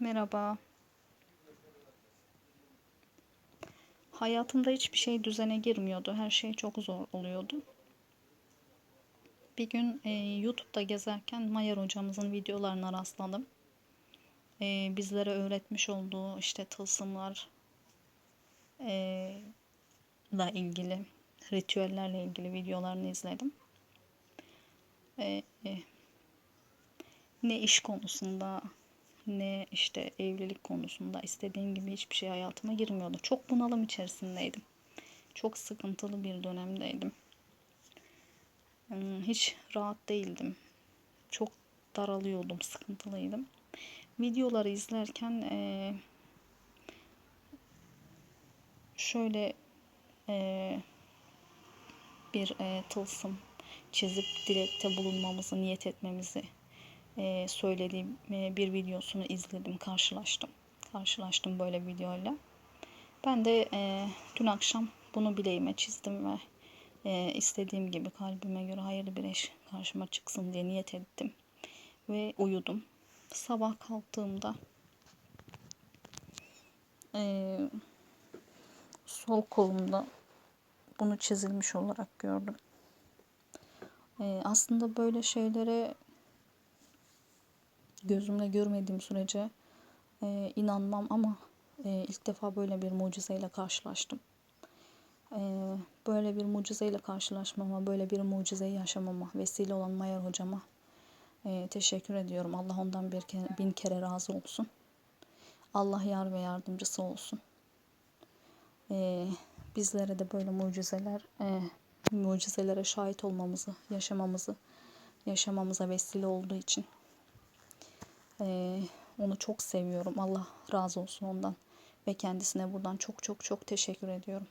Merhaba. Hayatımda hiçbir şey düzene girmiyordu. Her şey çok zor oluyordu. Bir gün e, YouTube'da gezerken Mayer hocamızın videolarına rastladım. E, bizlere öğretmiş olduğu işte tılsımlar e, la ilgili, ritüellerle ilgili videolarını izledim. E, e, ne iş konusunda ne işte evlilik konusunda istediğim gibi hiçbir şey hayatıma girmiyordu. Çok bunalım içerisindeydim. Çok sıkıntılı bir dönemdeydim. Hmm, Hiç rahat değildim. Çok daralıyordum, sıkıntılıydım. Videoları izlerken eee, şöyle eee, bir eee, tılsım çizip dilekte bulunmamızı, niyet etmemizi eee, söylediğim eee, bir videosunu izledim, karşılaştım. Karşılaştım böyle videoyla. Ben de eee, dün akşam bunu bileğime çizdim ve eee, istediğim gibi kalbime göre hayırlı bir eş karşıma çıksın diye niyet ettim. Ve uyudum. Sabah kalktığımda eee, sol kolumda bunu çizilmiş olarak gördüm. Aslında böyle şeylere gözümle görmediğim sürece eee, inanmam ama eee, ilk defa böyle bir mucizeyle karşılaştım. Eee, böyle bir mucizeyle karşılaşmama, böyle bir mucizeyi yaşamama vesile olan Mayer hocama eee, teşekkür ediyorum. Allah ondan bir kere, bin kere razı olsun. Allah yar ve yardımcısı olsun. Eee, bizlere de böyle mucizeler, eee, mucizelere şahit olmamızı, yaşamamızı, yaşamamıza vesile olduğu için eee, onu çok seviyorum. Allah razı olsun ondan ve kendisine buradan çok çok çok teşekkür ediyorum.